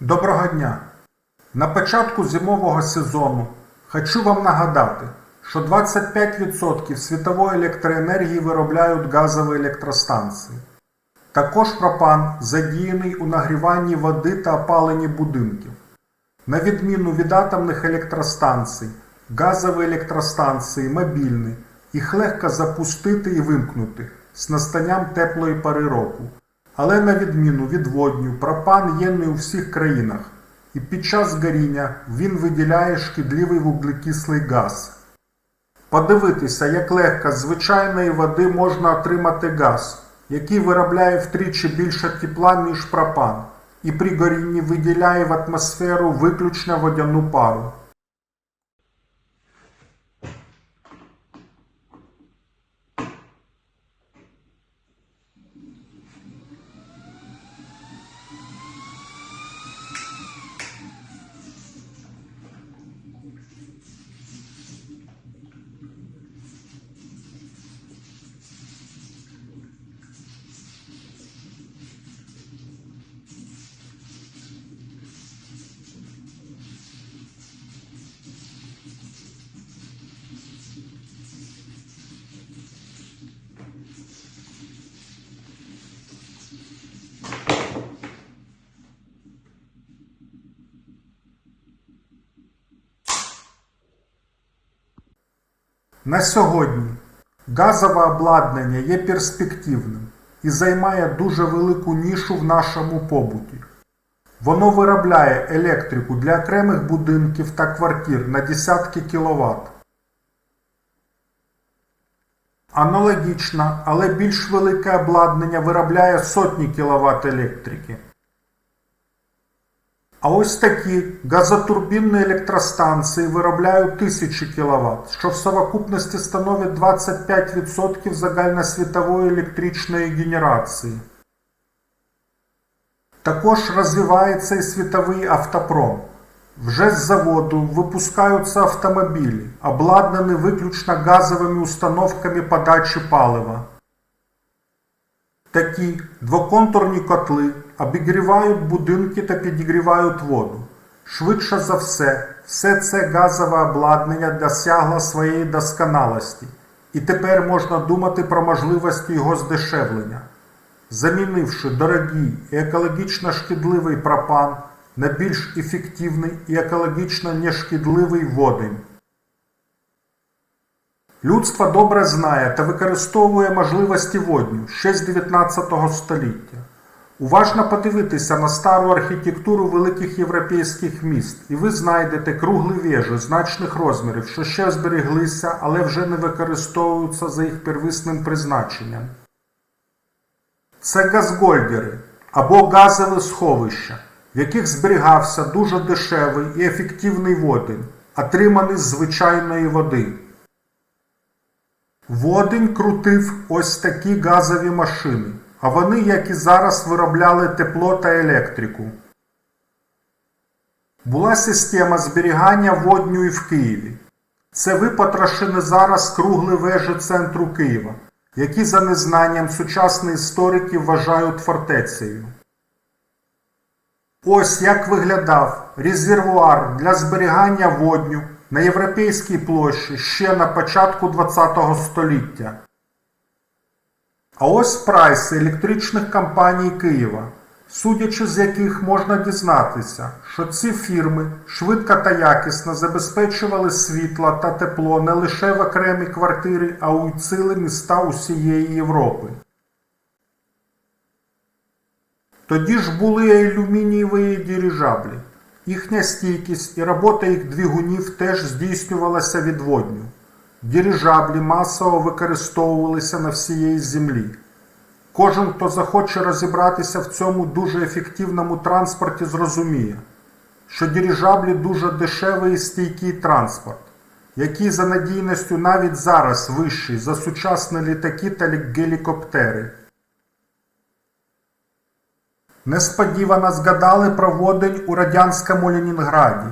Доброго дня! На початку зимового сезону хочу вам нагадати, що 25% світової електроенергії виробляють газові електростанції. Також пропан задіяний у нагріванні води та опаленні будинків. На відміну від атомних електростанцій, газові електростанції мобільні, їх легко запустити і вимкнути з настанням теплої пори року. Але на відміну від водню, пропан є не у всіх країнах, і під час горіння він виділяє шкідливий вуглекислий газ. Подивитися, як легко з звичайної води можна отримати газ, який виробляє втричі більше тепла, ніж пропан, і при горінні виділяє в атмосферу виключно водяну пару. На сьогодні газове обладнання є перспективним і займає дуже велику нішу в нашому побуті. Воно виробляє електрику для окремих будинків та квартир на десятки кВт. Аналогічно, але більш велике обладнання виробляє сотні кВт електрики. А ось такі газотурбінні електростанції виробляють тисячі кВт, що в совокупності становить 25% загальносвітової електричної генерації. Також розвивається і світовий автопром. Вже з заводу випускаються автомобілі, обладнані виключно газовими установками подачі палива. Такі двоконтурні котли Обігрівають будинки та підігрівають воду. Швидше за все, все це газове обладнання досягло своєї досконалості, і тепер можна думати про можливості його здешевлення, замінивши дорогий і екологічно шкідливий пропан на більш ефективний і екологічно нешкідливий водень. Людство добре знає та використовує можливості водню ще з 19 століття. Уважно подивитися на стару архітектуру великих європейських міст, і ви знайдете круглі вежі значних розмірів, що ще збереглися, але вже не використовуються за їх первісним призначенням. Це газгольдери або газові сховища, в яких зберігався дуже дешевий і ефективний водень, отриманий з звичайної води. Водень крутив ось такі газові машини, а вони, як і зараз, виробляли тепло та електрику. Була система зберігання водню і в Києві. Це випотрошені зараз круглі вежі центру Києва, які за незнанням сучасні історики вважають фортецею. Ось як виглядав резервуар для зберігання водню на Європейській площі ще на початку ХХ століття. А ось прайси електричних компаній Києва, судячи з яких можна дізнатися, що ці фірми швидко та якісно забезпечували світло та тепло не лише в окремі квартири, а у цілі міста усієї Європи. Тоді ж були і алюмінієві дирижаблі. Їхня стійкість і робота їх двигунів теж здійснювалася від водню. Дирижаблі масово використовувалися на всієї землі. Кожен, хто захоче розібратися в цьому дуже ефективному транспорті, зрозуміє, що дирижаблі дуже дешевий і стійкий транспорт, який за надійністю навіть зараз вищий за сучасні літаки та гелікоптери. Несподівано згадали про водень у радянському Ленінграді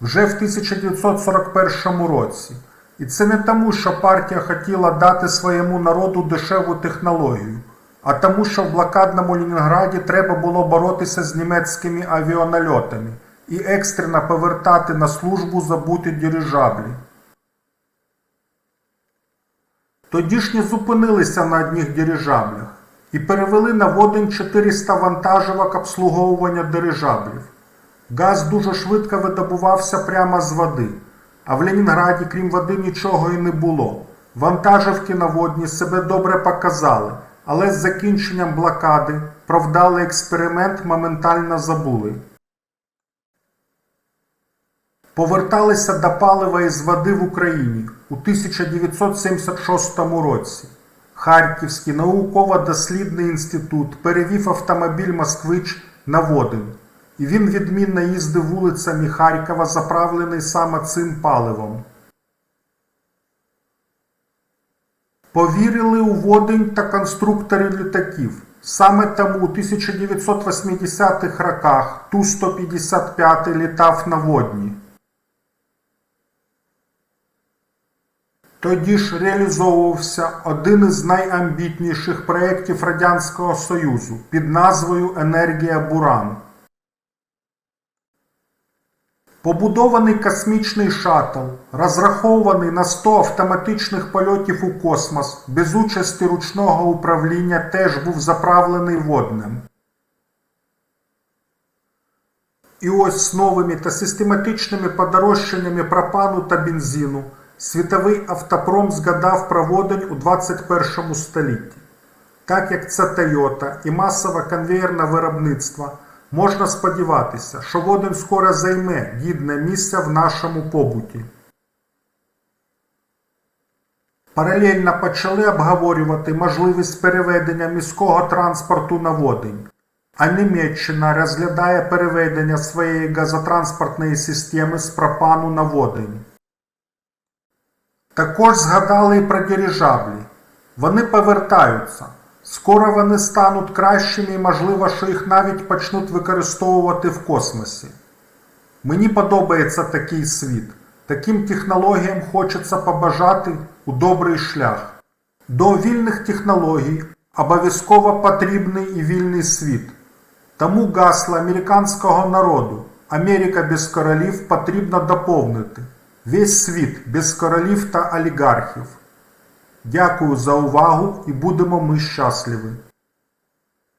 вже в 1941 році. І це не тому, що партія хотіла дати своєму народу дешеву технологію, а тому, що в блокадному Ленінграді треба було боротися з німецькими авіанальотами і екстрено повертати на службу забуті дирижаблі. Тоді ж не зупинилися на одних дирижаблях і перевели на водень 400 вантажівок обслуговування дирижаблів. Газ дуже швидко видобувався прямо з води, а в Ленінграді, крім води, нічого і не було. Вантажівки на водні себе добре показали, але з закінченням блокади про вдалий експеримент моментально забули. Поверталися до палива із води в Україні у 1976 році. Харківський науково-дослідний інститут перевів автомобіль Москвич на водень, і він відмінно їздив вулицями Харкова, заправлений саме цим паливом. Повірили у водень та конструктори літаків. Саме тому у 1980-х роках Ту-155 літав на водні. Тоді ж реалізовувався один із найамбітніших проєктів Радянського Союзу під назвою Енергія Буран. Побудований космічний шаттл, розрахований на 100 автоматичних польотів у космос, без участі ручного управління теж був заправлений воднем. І ось з новими та систематичними подорожчаннями пропану та бензину світовий автопром згадав про у 21 столітті. Так як це Toyota і масове конвеєрне виробництво, можна сподіватися, що водень скоро займе гідне місце в нашому побуті. Паралельно почали обговорювати можливість переведення міського транспорту на водень, а Німеччина розглядає переведення своєї газотранспортної системи з пропану на водень. Також згадали і про дирижаблі. Вони повертаються. Скоро вони стануть кращими і можливо, що їх навіть почнуть використовувати в космосі. Мені подобається такий світ. Таким технологіям хочеться побажати у добрий шлях. До вільних технологій обов'язково потрібний і вільний світ. Тому гасло американського народу Америка без королів потрібно доповнити. Весь світ без королів та олігархів. Дякую за увагу і будемо ми щасливі!